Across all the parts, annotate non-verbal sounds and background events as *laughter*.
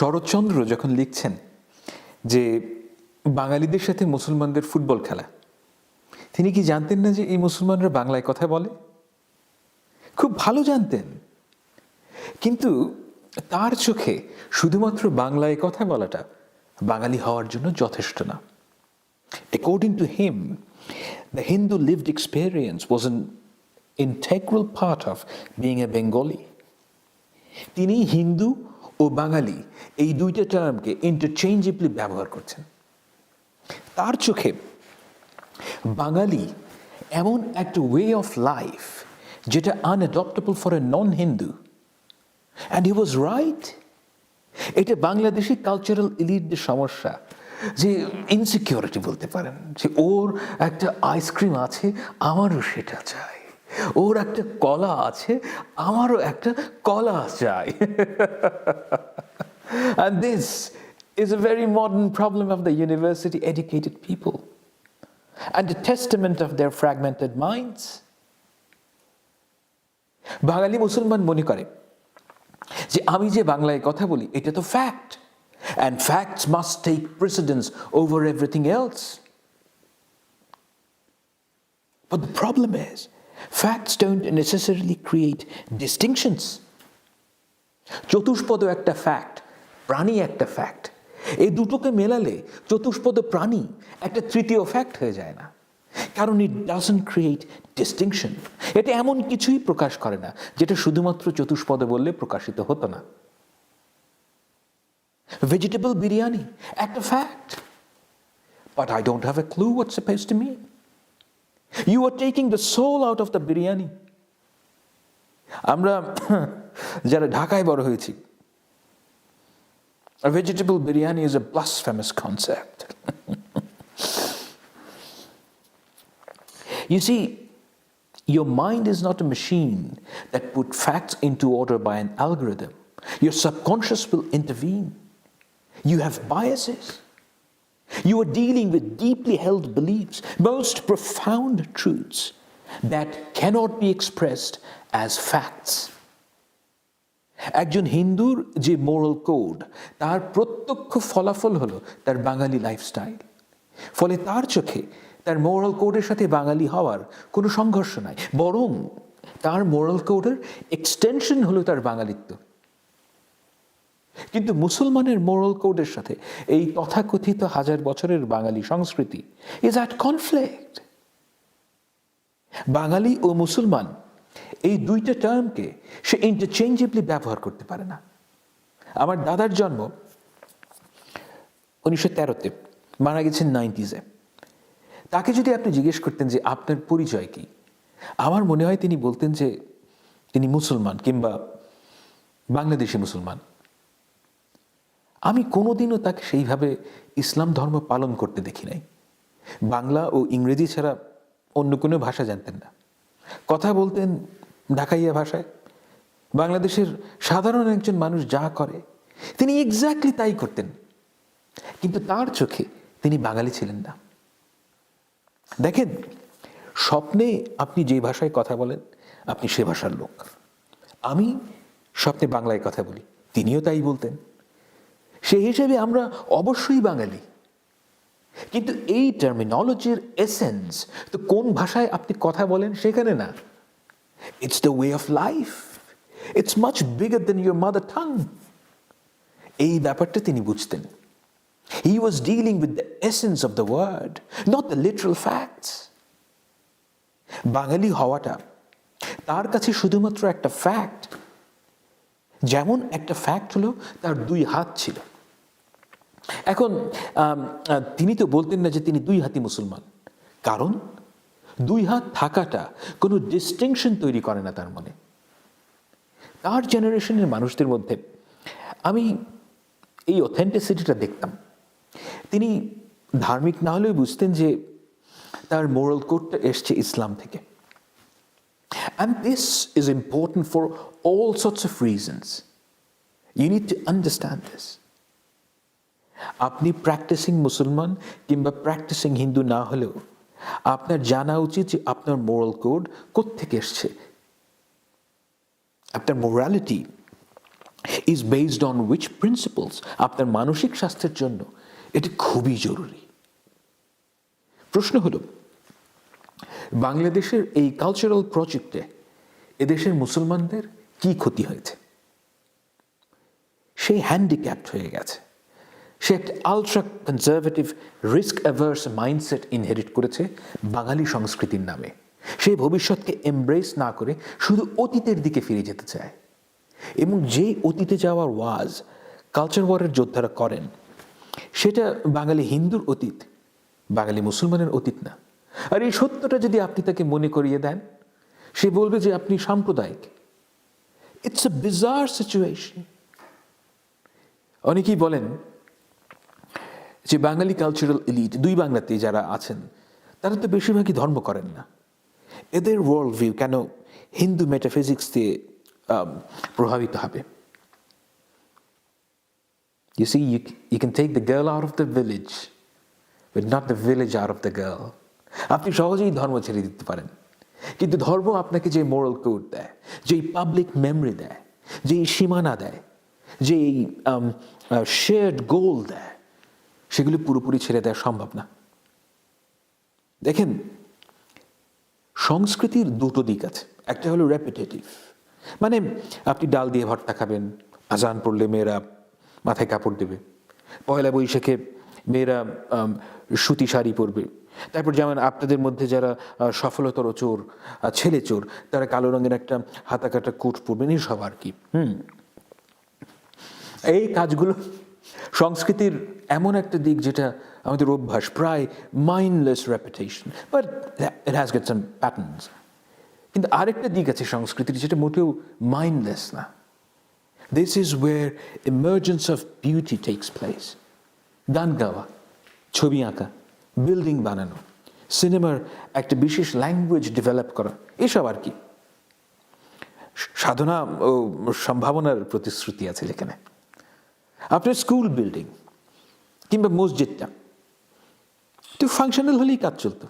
শরৎচন্দ্র যখন লিখছেন যে বাঙালিদের সাথে মুসলমানদের ফুটবল খেলা তিনি কি জানতেন না যে এই মুসলমানরা বাংলায় কথা বলে? খুব ভালো জানতেন। কিন্তু তার চোখে শুধুমাত্র বাংলায় কথা বলাটা বাঙালি হওয়ার জন্য যথেষ্ট না। According to him, the Hindu lived experience was an integral part of being a Bengali. তিনি হিন্দু ও বাঙালি এই দুইটা টার্মকে ইন্টারচেঞ্জেবলি ব্যবহার করছেন। তার চোখে বাঙালি এমন একটা ওয়ে অফ লাইফ যেটা unadaptable for a non Hindu and he was right এটা বাংলাদেশি কালচারাল ইলিটদের সমস্যা যে ইনসিকিউরিটি বলতে পারেন, যে ওর একটা আইসক্রিম আছে, আমারও সেটা চাই। ওর একটা কলা আছে আমারও একটা কলা চাই and this is a very modern problem of the university educated people and a testament of their fragmented minds বাঙালি মুসলমান মনে করে যে আমি যে বাংলায় কথা বলি এটা তো fact and facts must take precedence over everything else But the problem is, facts don't necessarily create distinctions. চতুষ্পদ একটা ফ্যাক্ট প্রাণী একটা ফ্যাক্ট এই দুটোকে মেলালে চতুষ্পদ প্রাণী একটা তৃতীয় ফ্যাক্ট হয়ে যায় না। কারণ ইট ডাজন্ট ক্রিয়েট ডিস্টিংশন এটা এমন কিছুই প্রকাশ করে না, যেটা শুধুমাত্র চতুষ্পদে বললে প্রকাশিত হতো না। ভেজিটেবল বিরিয়ানি, একটা fact but I don't have a clue what suppose to mean You are taking the soul out of the biryani আমরা যারা ঢাকায় বড় হয়েছি A vegetable biryani is a blasphemous concept. you see, your mind is not a machine that put facts into order by an algorithm. Your subconscious will intervene. You have biases. You are dealing with deeply held beliefs, most profound truths that cannot be expressed as facts. একজন হিন্দুর যে moral code তার প্রত্যক্ষ ফলাফল হলো তার বাঙালি lifestyle ফলে তার চোখে তার মোরাল কোডের সাথে বাঙালি হওয়ার কোনো সংঘর্ষ নাই বরং তার মোরাল কোডের এক্সটেনশন হলো তার বাঙালিত্ব কিন্তু মুসলমানের মোরাল কোডের সাথে এই তথাকথিত হাজার বছরের বাঙালি সংস্কৃতি ইজ অ্যাট কনফ্লিক্ট বাঙালি ও মুসলমান এই দুইটা টার্মকে সে ইন্টারচেঞ্জেবলি ব্যবহার করতে পারে না। আমার দাদার জন্ম উনিশশো তেরোতে, মারা গেছেন নাইনটিজে। তাকে যদি আপনি জিজ্ঞেস করতেন যে আপনার পরিচয় কি, আমার মনে হয় তিনি বলতেন যে তিনি মুসলমান কিংবা বাংলাদেশি মুসলমান। আমি কোনোদিনও তাকে সেইভাবে ইসলাম ধর্ম পালন করতে দেখি নাই। বাংলা ও ইংরেজি ছাড়া অন্য কোনো ভাষা জানতেন না। কথা বলতেন ঢাকাইয়া ভাষায়। বাংলাদেশের সাধারণ একজন মানুষ যা করে, তিনি এক্স্যাক্টলি তাই করতেন। কিন্তু তার চোখে তিনি বাঙালি ছিলেন না। দেখেন, স্বপ্নে আপনি যে ভাষায় কথা বলেন, আপনি সে ভাষার লোক। আমি স্বপ্নে বাংলায় কথা বলি, তিনিও তাই বলতেন। সেই হিসেবে আমরা অবশ্যই বাঙালি। কিন্তু এই টার্মিনোলজির এসেন্স তো কোন ভাষায় আপনি কথা বলেন সেখানে না। It's the way of life it's much bigger than your mother tongue এই ব্যাপারটা তিনি বুঝতেন। He was dealing with the essence of the word not the literal facts বাঙালি হওয়াটা তার কাছে শুধুমাত্র একটা ফ্যাক্ট যেমন একটা ফ্যাক্ট হলো, তার দুই হাত ছিল। এখন তিনি তো বলতেন না যে তিনি দুই হাতি মুসলমান। কারণ? দুই হাত থাকাটা কোনো ডিস্টিংশন তৈরি করে না তার মনে। তার জেনারেশনের মানুষদের মধ্যে আমি এই অথেন্টিসিটিটা দেখতাম। তিনি ধার্মিক না হলেও বুঝতেন যে তার মোরাল কোডটা এসছে ইসলাম থেকে। And this is important for all sorts of reasons. You need to understand this. আপনি প্র্যাকটিসিং মুসলমান কিংবা প্র্যাকটিসিং হিন্দু না হলেও আপনার জানা উচিত যে আপনার মোরাল কোড কোত্থেকে এসছে। আপনার morality is based on which principles আপনার মানসিক স্বাস্থ্যের জন্য এটি খুবই জরুরি। প্রশ্ন হলো, বাংলাদেশের এই কালচারাল প্রজেক্টে এদেশের মুসলমানদের কি ক্ষতি হয়েছে? সেই হ্যান্ডিক্যাপ্ট হয়ে গেছে। সে একটা ultra conservative risk averse mindset inherit করেছে বাঙালি সংস্কৃতির নামে। সে ভবিষ্যৎকে এমব্রেস না করে শুধু অতীতের দিকে ফিরে যেতে চায়। এবং যেই অতীতে যাওয়ার ওয়াজ কালচার ওয়ারের যোদ্ধারা করেন, সেটা বাঙালি হিন্দুর অতীত, বাঙালি মুসলমানের অতীত না। আর এই সত্যটা যদি আপনি তাকে মনে করিয়ে দেন, সে বলবে যে আপনি সাম্প্রদায়িক। ইটস এ বিজার সিচুয়েশন অনেকেই বলেন যে বাঙালি কালচারাল এলিট দুই বাংলাতে যারা আছেন তারা তো বেশিরভাগই ধর্ম করেন না। এদের ওয়ার্ল্ড ভিউ কেন হিন্দু মেটাফিজিক্স দিয়ে প্রভাবিত হবে? You see, you, you can take the girl out of the village, but not the village out of the girl. আপনি সহজেই ধর্ম ছেড়ে দিতে পারেন। কিন্তু ধর্ম আপনাকে যে মোরাল কোড দেয় যেই পাবলিক মেমরি দেয় যেই সীমানা দেয় যেই শেয়ার্ড গোল দেয় সেগুলি পুরোপুরি ছেড়ে দেওয়া সম্ভব না। দেখেন, সংস্কৃতির দুটো দিক আছে। একটা হলো রেপিটেটিভ মানে আপনি ডাল দিয়ে ভর্তা খাবেন, আজান পড়লে মেয়েরা মাথায় কাপড় দেবে। পয়লা বৈশাখে মেয়েরা সুতি শাড়ি পরবে। তারপর যেমন আপনাদের মধ্যে যারা সফলতর চোর ছেলে চোর, তারা কালো রঙের একটা হাতা কাটা কোট পরবেন এইসব আর কি। হুম। এই কাজগুলো সংস্কৃতির এমন একটা দিক যেটা আমাদের অভ্যাস, প্রায় mindless reputation but it has get some patterns কিন্তু আরেকটা দিক আছে সংস্কৃতির যেটা মোটেও মাইন্ডলেস না। This is where emergence of beauty takes place গান গাওয়া, ছবি আঁকা বিল্ডিং বানানো সিনেমার একটা বিশেষ ল্যাঙ্গুয়েজ ডেভেলপ করা, এসব আর কি। সাধনা ও সম্ভাবনার প্রতিশ্রুতি আছে যেখানে আপনার স্কুল বিল্ডিং কিংবা মসজিদটা। তো ফাংশনাল হলেই কাজ চলতো।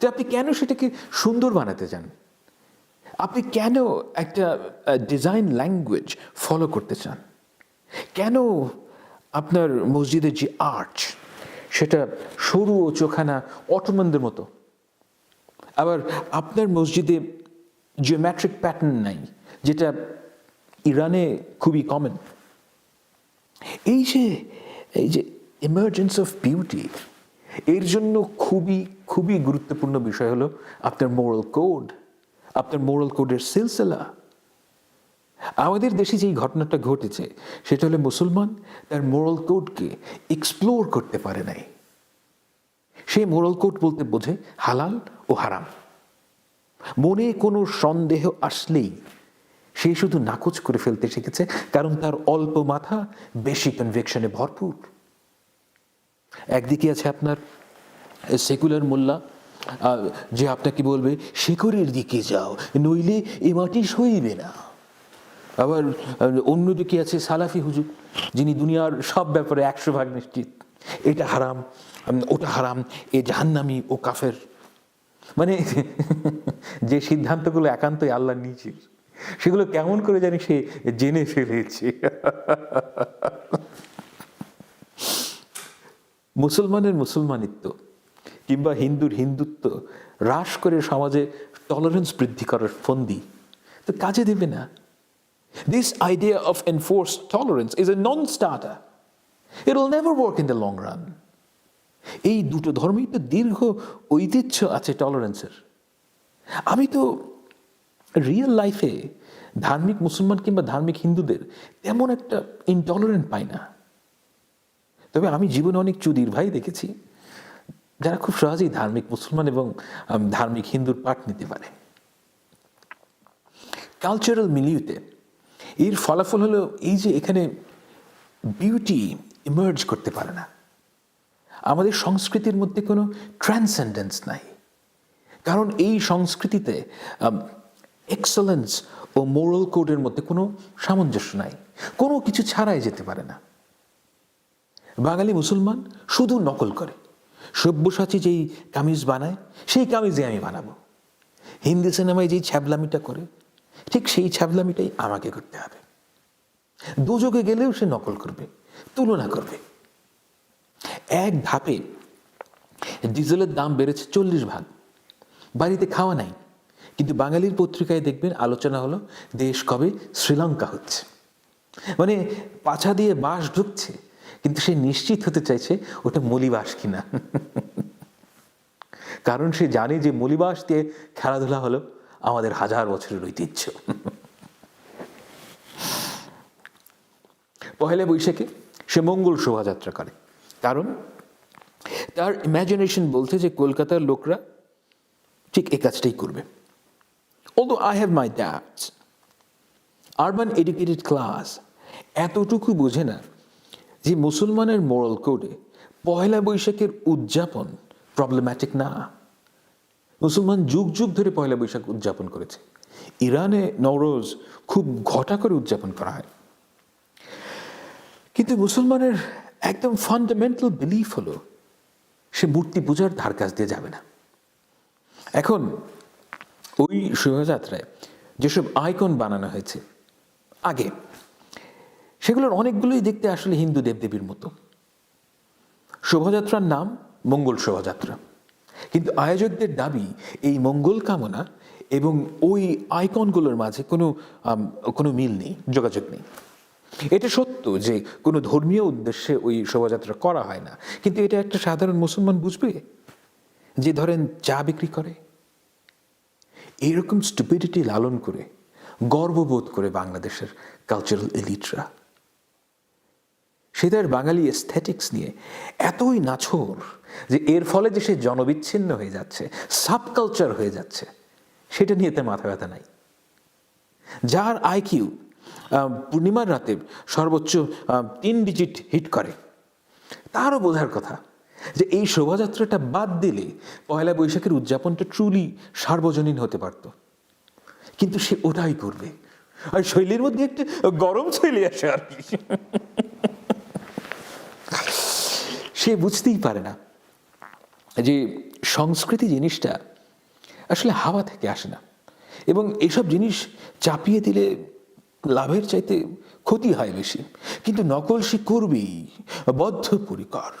তো আপনি কেন সেটাকে সুন্দর বানাতে চান? আপনি কেন একটা ডিজাইন ল্যাঙ্গুয়েজ ফলো করতে চান? কেন আপনার মসজিদের যে আর্চ সেটা সরু ও চোখানা অটোমানদের মতো? আবার আপনার মসজিদে জিওমেট্রিক প্যাটার্ন নাই, যেটা ইরানে খুবই কমন এই যে এই যে এমার্জেন্স অফ বিউটি এর জন্য খুবই খুবই গুরুত্বপূর্ণ বিষয় হলো আপনার মোরাল কোড আপনার মোরাল কোডের সিলসিলা। আমাদের দেশে যেই ঘটনাটা ঘটেছে, সেটা হলো মুসলমান তার মোরাল কোডকে এক্সপ্লোর করতে পারে নাই। সে মোরাল কোড বলতে বোঝে হালাল ও হারাম। মনে কোনো সন্দেহ আসলেই সে শুধু নাকচ করে ফেলতে শিখেছে, কারণ তার অল্প মাথা বেশি কনভিকশনে ভরপুর। একদিকে আছে আপনার সেকুলার মোল্লা যে আপনাকে বলবে, শেখরের দিকে যাও, নইলে এ মাটি সইবে না। আবার অন্যদিকে আছে সালাফি হুজুর, যিনি দুনিয়ার সব ব্যাপারে একশো ভাগ নিশ্চিত। এটা হারাম, ওটা হারাম, এ জাহান্নামি ও কাফের। মানে *laughs* যে সিদ্ধান্তগুলো একান্তই আল্লাহ নিচে সেগুলো কেমন করে জানি সে জেনে ফেলেছে। *laughs* মুসলমানের মুসলমানিত্ব কিংবা হিন্দুর হিন্দুত্ব হ্রাস করে সমাজে টলারেন্স বৃদ্ধি করার ফন্দি, তো কাজে দেবে না। This idea of enforce tolerance is a non starter it will never work in the long run এই দুটো ধর্মেই তো দীর্ঘ ঐতিহ্য আছে টলারেন্সের আমি তো রিয়েল লাইফে ধার্মিক মুসলমান কিংবা ধার্মিক হিন্দুদের তেমন একটা ইনটলারেন্ট পাই না। তবে আমি জীবনে অনেক চুদির ভাই দেখেছি, যারা খুব সহজেই ধার্মিক মুসলমান এবং ধার্মিক হিন্দুর পাঠ নিতে পারে। কালচারাল মিলিউতে এর ফলাফল হলো এই যে এখানে বিউটি ইমার্জ করতে পারে না। আমাদের সংস্কৃতির মধ্যে কোনো ট্রান্সেন্ডেন্স নাই। কারণ এই সংস্কৃতিতে এক্সেলেন্স ও মোরাল কোডের মধ্যে কোনো সামঞ্জস্য নাই। কোনো কিছু ছাড়াই যেতে পারে না। বাঙালি মুসলমান শুধু নকল করে। সব্যসাচী যেই কামিজ বানায়, সেই কামিজে আমি বানাবো। হিন্দি সিনেমায় যেই ছ্যাবলামিটা করে, ঠিক সেই ছ্যাবলামিটাই আমাকে করতে হবে। দুযোগে গেলেও সে নকল করবে, তুলনা করবে। এক ধাপে ডিজেলের দাম বেড়েছে চল্লিশ ভাগ। বাড়িতে খাওয়া নাই, কিন্তু বাঙালির পত্রিকায় দেখবেন আলোচনা হলো, দেশ কবে শ্রীলঙ্কা হচ্ছে। মানে পাছা দিয়ে বাঁশ ঢুকছে কিন্তু সে নিশ্চিত হতে চাইছে ওটা মলিবাস কিনা। কারণ সে জানে যে মলিবাস দিয়ে খেলাধুলা হলো আমাদের হাজার বছরের ঐতিহ্য। পহেলা বৈশাখে সে মঙ্গল শোভাযাত্রা করে। কারণ তার ইমাজিনেশন বলছে যে কলকাতার লোকরা ঠিক এই কাজটাই করবে। Although I have my doubts, urban educated class এতটুকু বোঝে না যে মুসলমানের মোরাল কোডে পয়লা বৈশাখের উদযাপন প্রবলেম্যাটিক না। মুসলমান যুগ যুগ ধরে পয়লা বৈশাখ উদযাপন করেছে। ইরানে নওরোজ খুব ঘটা করে উদযাপন করা হয়। কিন্তু মুসলমানের একদম ফান্ডামেন্টাল বিলিফ হলো, সে মূর্তি পূজার ধার কাছ দিয়ে যাবে না। এখন ওই শোভাযাত্রায় যেসব আইকন বানানো হয়েছে, আগে সেগুলোর অনেকগুলোই দেখতে আসলে হিন্দু দেবদেবীর মতো। শোভাযাত্রার নাম মঙ্গল শোভাযাত্রা। কিন্তু আয়োজকদের দাবি, এই মঙ্গল কামনা এবং ওই আইকনগুলোর মাঝে কোনো কোনো মিল নেই, যোগাযোগ নেই। এটা সত্য যে কোনো ধর্মীয় উদ্দেশ্যে ওই শোভাযাত্রা করা হয় না। কিন্তু এটা একটা সাধারণ মুসলমান বুঝবে যে ধরেন চা বিক্রি করে, এরকম স্টুপিডিটি লালন করে, গর্ববোধ করে বাংলাদেশের কালচারাল এলিটরা সে তার বাঙালি এস্থেটিক্স নিয়ে এতই নাছর যে এর ফলে যে সে জনবিচ্ছিন্ন হয়ে যাচ্ছে সাবকালচার হয়ে যাচ্ছে, সেটা নিয়ে তার মাথা ব্যথা নাই। যার আইকিউ পূর্ণিমার রাতে সর্বোচ্চ তিন ডিজিট হিট করে। তারও বোঝার কথা যে এই শোভাযাত্রাটা বাদ দিলে পয়লা বৈশাখের উদযাপনটা ট্রুলি সার্বজনীন হতে পারত। কিন্তু সে ওটাই করবে। আর শৈলীর মধ্যে একটা গরম শৈলী আসে আর কি। সে বুঝতেই পারে না যে সংস্কৃতি জিনিসটা আসলে হাওয়া থেকে আসে না। এবং এসব জিনিস চাপিয়ে দিলে লাভের চাইতে ক্ষতি হয় বেশি। কিন্তু নকল সে করবেই, বদ্ধপরিকর।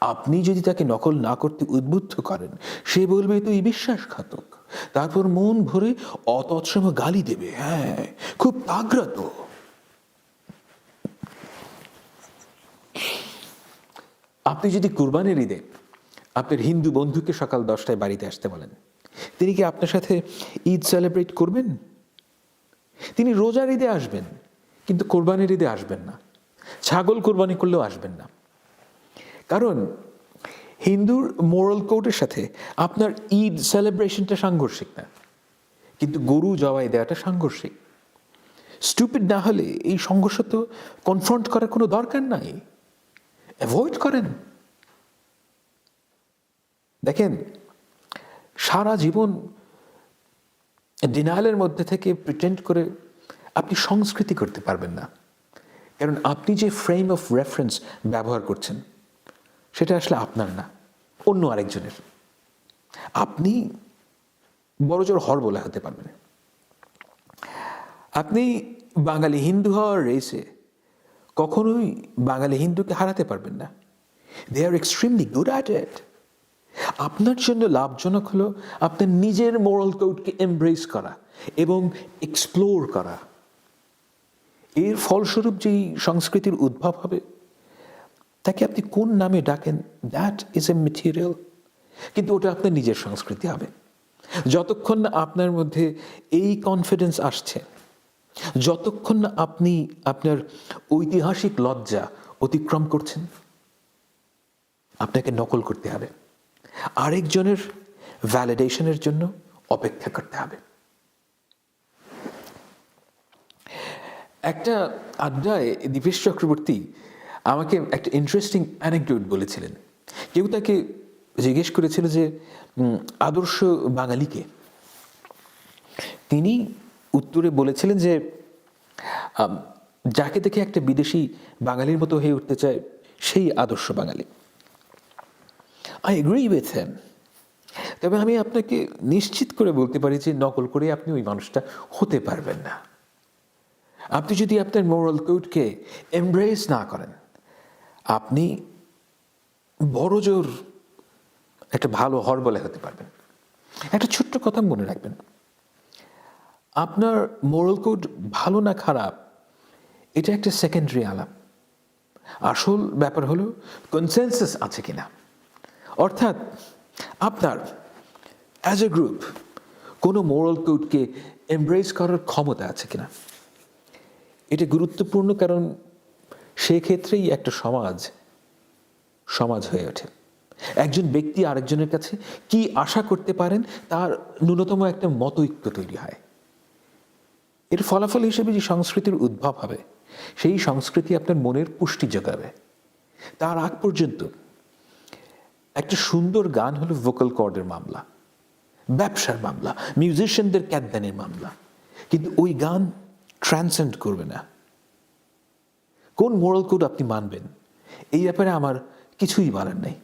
আপনি যদি তাকে নকল না করতে উদ্বুদ্ধ করেন, সে বলবে, তুই বিশ্বাসঘাতক। তারপর মন ভরে অতৎসম গালি দেবে। হ্যাঁ খুব তাগ্রা আপনি যদি কুরবানির ঈদে আপনার হিন্দু বন্ধুকে সকাল দশটায় বাড়িতে আসতে বলেন। তিনি কি আপনার সাথে ঈদ সেলিব্রেট করবেন? তিনি রোজার ঈদে আসবেন, কিন্তু কোরবানির ঈদে আসবেন না। ছাগল কোরবানি করলেও আসবেন না। কারণ হিন্দুর মোরাল কোডের সাথে আপনার ঈদ সেলিব্রেশনটা সাংঘর্ষিক না, কিন্তু গরু জবাই দেওয়াটা সাংঘর্ষিক। স্টুপিড না হলে এই সংঘর্ষ তো কনফ্রন্ট করার কোনো দরকার নাই। অ্যাভয়েড করেন। দেখেন, সারা জীবন ডিনায়ালের মধ্যে থেকে প্রিটেন্ড করে আপনি সংস্কৃতি করতে পারবেন না। কারণ আপনি যে ফ্রেম অফ রেফারেন্স ব্যবহার করছেন, সেটা আসলে আপনার না, অন্য আরেকজনের। আপনি বড়জোর হরবোলা হতে পারবেন আপনি বাঙালি হিন্দু হওয়ার রেসে কখনোই বাঙালি হিন্দুকে হারাতে পারবেন না। They are extremely good at it আপনার জন্য লাভজনক হলো আপনার নিজের মোরাল কোডকে এমব্রেস করা এবং এক্সপ্লোর করা। এর ফলস্বরূপ যেই সংস্কৃতির উদ্ভব হবে, তাকে আপনি কোন নামে ডাকেন দ্যাট ইজ এ মেটেরিয়াল কিন্তু ওটা আপনার নিজের সংস্কৃতি হবে। যতক্ষণ না আপনার মধ্যে এই কনফিডেন্স আসছে যতক্ষণ না আপনি আপনার ঐতিহাসিক লজ্জা অতিক্রম করছেন, আপনাকে নকল করতে হবে। আরেকজনের ভ্যালিডেশনের জন্য অপেক্ষা করতে হবে। একটা আড্ডায় দীপেশ চক্রবর্তী আমাকে একটা ইন্টারেস্টিং অ্যানেকডোট বলেছিলেন। কেউ তাকে জিজ্ঞেস করেছিল যে আদর্শ বাঙালিকে তিনি উত্তরে বলেছিলেন যে যাকে দেখে একটা বিদেশি বাঙালির মতো হয়ে উঠতে চায় সেই আদর্শ বাঙালি। আই এগ্রি উইথ হ্যাম তবে আমি আপনাকে নিশ্চিত করে বলতে পারি যে, নকল করে আপনি ওই মানুষটা হতে পারবেন না। আপনি যদি আপনার মোরাল কোডকে এমব্রেস না করেন, আপনি বড় জোর একটা ভালো হরবলে হতে পারবেন। একটা ছোট্ট কথা মনে রাখবেন। আপনার মোরাল কোড ভালো না খারাপ, এটা একটা সেকেন্ডারি আলাপ। আসল ব্যাপার হলো কনসেনসাস আছে কিনা? অর্থাৎ, আপনার অ্যাজ এ গ্রুপ কোনো মোরাল কোডকে এমব্রেস করার ক্ষমতা আছে কিনা? এটা গুরুত্বপূর্ণ কারণ সেক্ষেত্রেই একটা সমাজ সমাজ হয়ে ওঠে। একজন ব্যক্তি আরেকজনের কাছে কি আশা করতে পারেন, তার ন্যূনতম একটা মতৈক্য তৈরি হয়। এর ফলাফল হিসেবে যে সংস্কৃতির উদ্ভব হবে, সেই সংস্কৃতি আপনার মনের পুষ্টি যোগাবে। তার আগ পর্যন্ত একটা সুন্দর গান হলো ভোকাল কর্ডের মামলা, ব্যবসার মামলা মিউজিশিয়ানদের ক্যাদানের মামলা। কিন্তু ওই গান ট্রান্সেন্ড করবে না। কোন মোরাল কোড আপনি মানবেন, এই ব্যাপারে আমার কিছুই বলার নেই।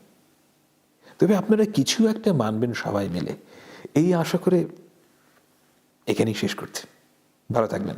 তবে আপনারা কিছু একটা মানবেন সবাই মিলে, এই আশা করে এখানেই শেষ করছি। ভালো থাকবেন।